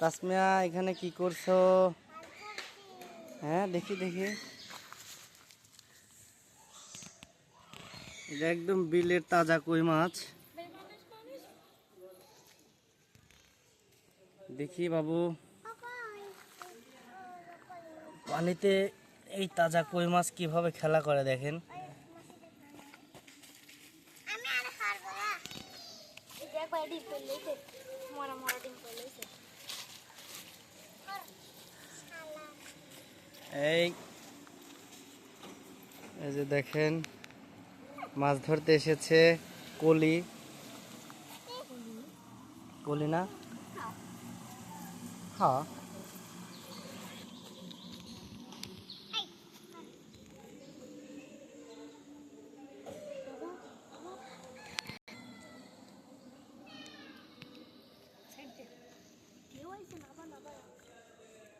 তাসমিয়া, এখানে কি করছ? হ্যাঁ দেখি দেখি। একদম বিলের তাজা কই মাছ। দেখি বাবু। পানিতে এই তাজা কই মাছ কীভাবে খেলা করে দেখেন। আমি আর হারবো না। এই এই যে দেখেন মাছ ধরতে এসেছে কলি। কলি না? হ্যাঁ না বা